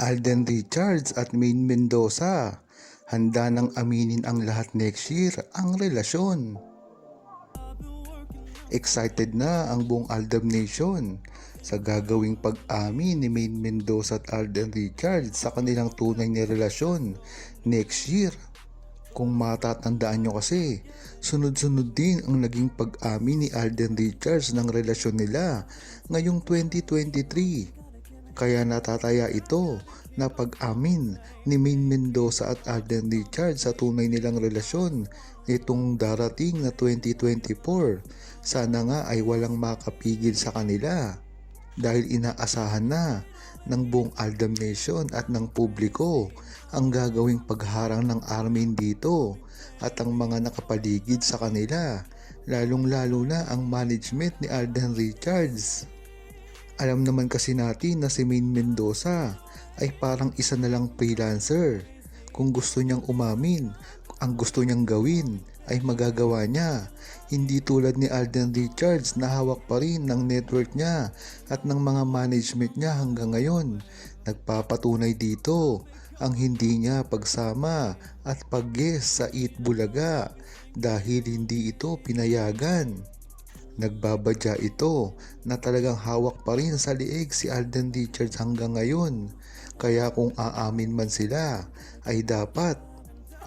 Alden Richards at Maine Mendoza. Handa nang aminin ang lahat next year ang relasyon. Excited na ang buong Aldam Nation sa gagawing pag-amin ni Maine Mendoza at Alden Richards sa kanilang tunay na relasyon next year. Kung matatandaan nyo kasi, sunod-sunod din ang naging pag-amin ni Alden Richards ng relasyon nila ngayong 2023. Kaya natataya ito na pag-amin ni Maine Mendoza at Alden Richards sa tunay nilang relasyon nitong darating na 2024. Sana nga ay walang makapigil sa kanila dahil inaasahan na ng buong Aldam Nation at ng publiko ang gagawing pagharang ng Armin dito at ang mga nakapaligid sa kanila lalong lalo na ang management ni Alden Richards. Alam naman kasi natin na si Maine Mendoza ay parang isa na lang freelancer. Kung gusto niyang umamin, ang gusto niyang gawin ay magagawa niya. Hindi tulad ni Alden Richards na hawak pa rin ng network niya at ng mga management niya hanggang ngayon. Nagpapatunay dito ang hindi niya pagsama at pag-guest sa Eat Bulaga dahil hindi ito pinayagan. Nagbabadya ito na talagang hawak pa rin sa liig si Alden Richards hanggang ngayon. Kaya kung aamin man sila ay dapat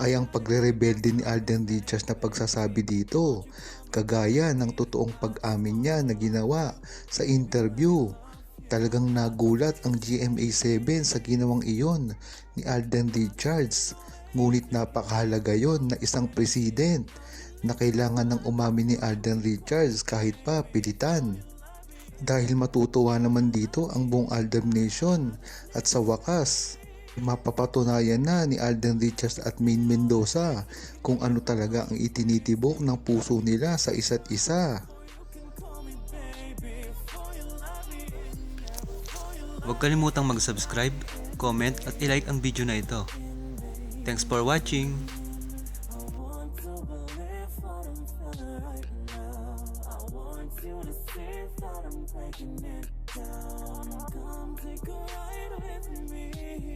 ay ang pagre-rebelde ni Alden Richards na pagsasabi dito kagaya ng totoong pag-amin niya na ginawa sa interview. Talagang nagulat ang GMA7 sa ginawang iyon ni Alden Richards. Ngunit napakahalaga yon na isang president na kailangan ng umamin ni Alden Richards kahit pa pilitan. Dahil matutuwa naman dito ang buong Aldam Nation at sa wakas, mapapatunayan na ni Alden Richards at Maine Mendoza kung ano talaga ang itinitibok ng puso nila sa isa't isa. Huwag kalimutang mag-subscribe, comment at ilike ang video na ito. Thanks for watching! You to see that I'm breaking it down. Come take a ride with me.